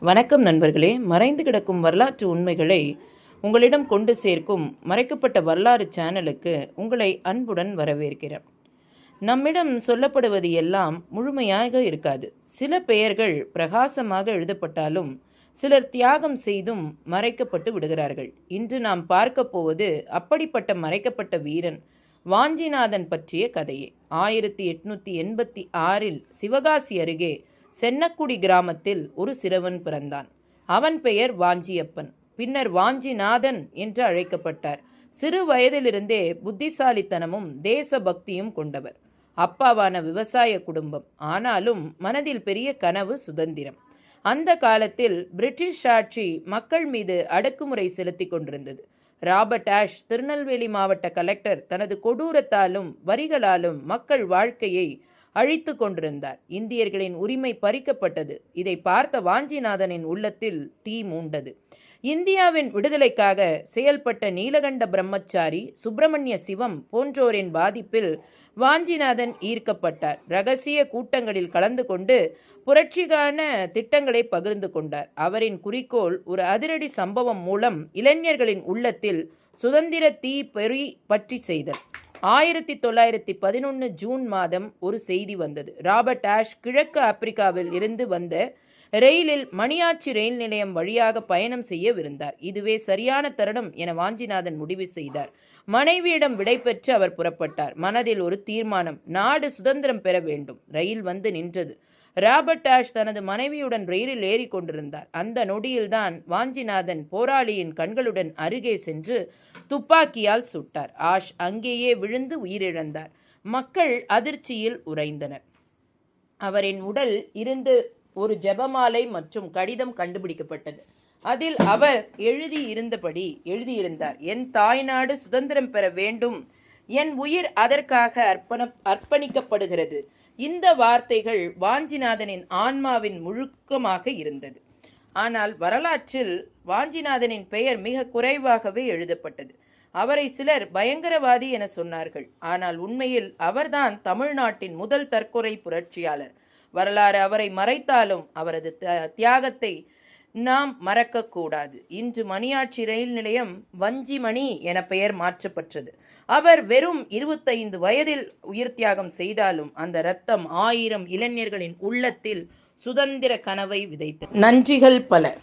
வணக்கம் நண்பர்களே. மறைந்து கிடக்கும் வரலாற்று உண்மைகளை உங்களிடம் கொண்டு சேர்க்கும் மறைக்கப்பட்ட வரலாறு சேனலுக்கு உங்களை அன்புடன் வரவேற்கிறேன். நம்மிடம் சொல்லப்படுவது எல்லாம் முழுமையாக இருக்காது. சில பெயர்கள் பிரகாசமாக எழுதப்பட்டாலும் சிலர் தியாகம் செய்தும் மறைக்கப்பட்டு விடுகிறார்கள். இன்று நாம் பார்க்க போவது அப்படிப்பட்ட மறைக்கப்பட்ட வீரன் வாஞ்சிநாதன் பற்றிய கதையே. ஆயிரத்தி எட்நூத்தி எண்பத்தி ஆறில் சிவகாசி அருகே சென்னக்குடி கிராமத்தில் ஒரு சிறுவன் பிறந்தான். அவன் பெயர் வாஞ்சியப்பன். பின்னர் வாஞ்சிநாதன் என்று அழைக்கப்பட்டார். சிறு வயதிலிருந்தே புத்திசாலித்தனமும் தேச பக்தியும் கொண்டவர். அப்பாவான விவசாய குடும்பம். ஆனாலும் மனதில் பெரிய கனவு சுதந்திரம். அந்த காலத்தில் பிரிட்டிஷ் ஆட்சி மக்கள் மீது அடக்குமுறை செலுத்தி கொண்டிருந்தது. ராபர்ட் ஆஷ் திருநெல்வேலி மாவட்ட கலெக்டர் தனது கொடூரத்தாலும் வரிகளாலும் மக்கள் வாழ்க்கையை அழித்து கொண்டிருந்தார். இந்தியர்களின் உரிமை பறிக்கப்பட்டது. இதை பார்த்த வாஞ்சிநாதனின் உள்ளத்தில் தீ மூண்டது. இந்தியாவின் விடுதலைக்காக செயல்பட்ட நீலகண்ட பிரம்மச்சாரி சுப்பிரமணிய சிவம் போன்றோரின் பாதிப்பில் வாஞ்சிநாதன் ஈர்க்கப்பட்டார். ரகசிய கூட்டங்களில் கலந்து கொண்டு புரட்சிகான திட்டங்களை பகிர்ந்து கொண்டார். அவரின் குறிக்கோள் ஒரு அதிரடி சம்பவம் மூலம் இளைஞர்களின் உள்ளத்தில் சுதந்திர தீ பெறி பற்றி செய்தல். ஆயிரத்தி தொள்ளாயிரத்தி பதினொன்று ஜூன் மாதம் ஒரு செய்தி வந்தது. ராபர்ட் ஆஷ் கிழக்கு ஆப்பிரிக்காவில் இருந்து வந்த ரயிலில் மணியாச்சி ரயில் நிலையம் வழியாக பயணம் செய்யவிருந்தார். இதுவே சரியான தருணம் என வாஞ்சிநாதன் முடிவு செய்தார். மனைவியிடம் விடைபெற்று அவர் புறப்பட்டார். மனதில் ஒரு தீர்மானம் நாடு சுதந்திரம் பெற வேண்டும். ரயில் வந்து நின்றது. ராபர்ட் ஆஷ் தனது மனைவியுடன் ரயிலில் ஏறி கொண்டிருந்தார். அந்த நொடியில்தான் வாஞ்சிநாதன் போராளியின் கண்களுடன் அருகே சென்று துப்பாக்கியால் சுட்டார். ஆஷ் அங்கேயே விழுந்து உயிரிழந்தார். மக்கள் அதிர்ச்சியில் உறைந்தனர். அவரின் உடல் இருந்து ஒரு ஜெபமாலை மற்றும் கடிதம் கண்டுபிடிக்கப்பட்டது. அதில் அவர் எழுதி இருந்தபடி எழுதியிருந்தார். என் தாய்நாடு சுதந்திரம் பெற வேண்டும். என் உயிர் அதற்காக அர்ப்பண அர்ப்பணிக்கப்படுகிறது. இந்த வார்த்தைகள் வாஞ்சிநாதனின் ஆன்மாவின் முழுக்கமாக இருந்தது. ஆனால் வரலாற்றில் வாஞ்சிநாதனின் பெயர் மிக குறைவாகவே எழுதப்பட்டது. அவரை சிலர் பயங்கரவாதி என சொன்னார்கள். ஆனால் உண்மையில் அவர்தான் தமிழ்நாட்டின் முதல் தற்கொலை புரட்சியாளர். வரலாறு அவரை மறைத்தாலும் அவரது தியாகத்தை நாம் மறக்கக்கூடாது. இன்று மணியாட்சி ரயில் நிலையம் வஞ்சிமணி என பெயர் மாற்றப்பட்டது அவர் வெறும் இருபத்தைந்து வயதில் உயிர் தியாகம் செய்தாலும் அந்த ரத்தம் ஆயிரம் இளைஞர்களின் உள்ளத்தில் சுதந்திர கனவை விதைத்தது. நன்றிகள் பல.